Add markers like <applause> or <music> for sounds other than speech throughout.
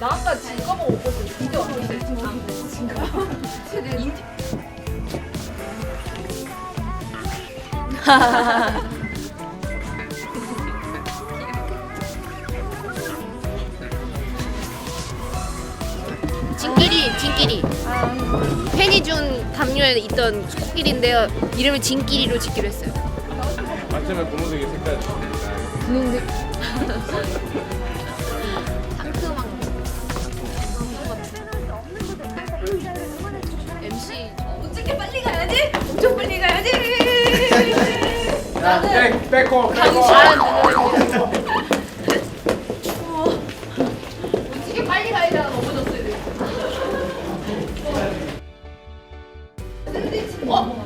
아까 진거 먹고 먹고 진짜 어떻게 진거? <laughs> 진끼리 진끼리. 팬이 준 담요에 있던 코끼리인데요. 이름을 진끼리로 짓기로 했어요. 맞추면 고무색이 색깔 좋습니 MC 어떻게 빨리 가야지? 엄청 빨리 가야지. 야, 백, 백호, 백호. 어떻게 <laughs> 빨리 가야지 넘어졌어야 돼. 어?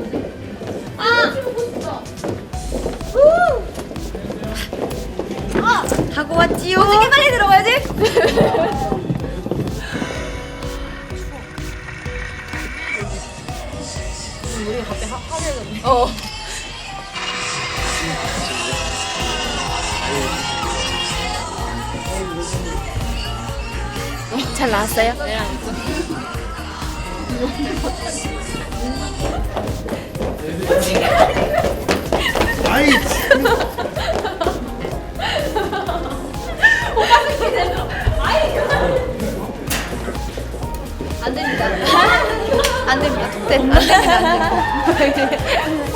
하고 왔지요 어떻게 빨리 들어가야지? 어. 잘 나왔어요? 네. 아이 안 됩니다. 안 됩니다. 됐다. 오빠 <laughs> 지금